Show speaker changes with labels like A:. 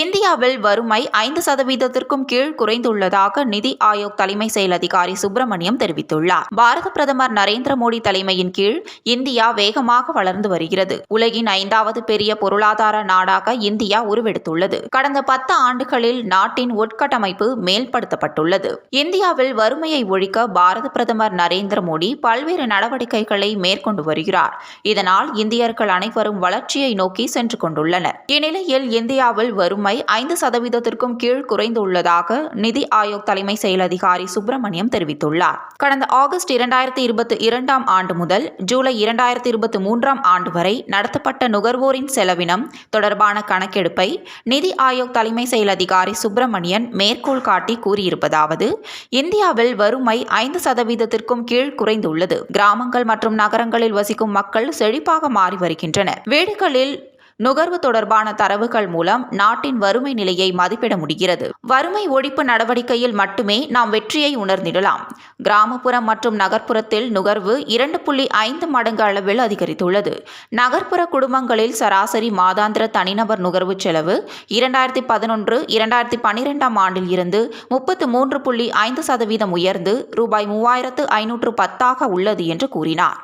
A: இந்தியாவில் வறுமை ஐந்து சதவீதத்திற்கும் கீழ் குறைந்துள்ளதாக நிதி ஆயோக் தலைமை செயல் அதிகாரி சுப்பிரமணியம் தெரிவித்துள்ளார். பாரத பிரதமர் நரேந்திர மோடி தலைமையின் கீழ் இந்தியா வேகமாக வளர்ந்து வருகிறது. உலகின் ஐந்தாவது பெரிய பொருளாதார நாடாக இந்தியா உருவெடுத்துள்ளது. கடந்த பத்து ஆண்டுகளில் நாட்டின் உட்கட்டமைப்பு மேம்படுத்தப்பட்டுள்ளது. இந்தியாவில் வறுமையை ஒழிக்க பாரத பிரதமர் நரேந்திர மோடி பல்வேறு நடவடிக்கைகளை மேற்கொண்டு வருகிறார். இதனால் இந்தியர்கள் அனைவரும் வளர்ச்சியை நோக்கி சென்று கொண்டுள்ளனர். இந்நிலையில் இந்தியாவில் வறுமை ஐந்து சதவீதத்திற்கும் கீழ் குறைந்துள்ளதாக நிதி ஆயோக் தலைமை செயல் அதிகாரி சுப்பிரமணியம் தெரிவித்துள்ளார். கடந்த ஆகஸ்ட் இரண்டாயிரத்தி இருபத்தி இரண்டாம் ஆண்டு முதல் ஜூலை இரண்டாயிரத்தி இருபத்தி மூன்றாம் ஆண்டு வரை நடத்தப்பட்ட நுகர்வோரின் செலவினம் தொடர்பான கணக்கெடுப்பை நிதி ஆயோக் தலைமை செயல் அதிகாரி சுப்பிரமணியன் மேற்கோள் காட்டி கூறியிருப்பதாவது இந்தியாவில் வறுமை ஐந்து சதவீதத்திற்கும் கீழ் குறைந்துள்ளது. கிராமங்கள் மற்றும் நகரங்களில் வசிக்கும் மக்கள் செழிப்பாக மாறி வருகின்றனர். வீடுகளில் நுகர்வு தொடர்பான தரவுகள் மூலம் நாட்டின் வறுமை நிலையை மதிப்பிட முடிகிறது. வறுமை ஒழிப்பு நடவடிக்கையில் மட்டுமே நாம் வெற்றியை உணர்ந்திடலாம். கிராமப்புறம் மற்றும் நகர்ப்புறத்தில் நுகர்வு இரண்டு புள்ளி ஐந்து மடங்கு அளவில் அதிகரித்துள்ளது. நகர்ப்புற குடும்பங்களில் சராசரி மாதாந்திர தனிநபர் நுகர்வு செலவு இரண்டாயிரத்தி பதினொன்று இரண்டாயிரத்தி பன்னிரெண்டாம் ஆண்டில் இருந்து முப்பத்து மூன்று புள்ளி ஐந்து சதவீதம் உயர்ந்து ரூபாய் மூவாயிரத்து ஐநூற்று பத்தாக உள்ளது என்று கூறினார்.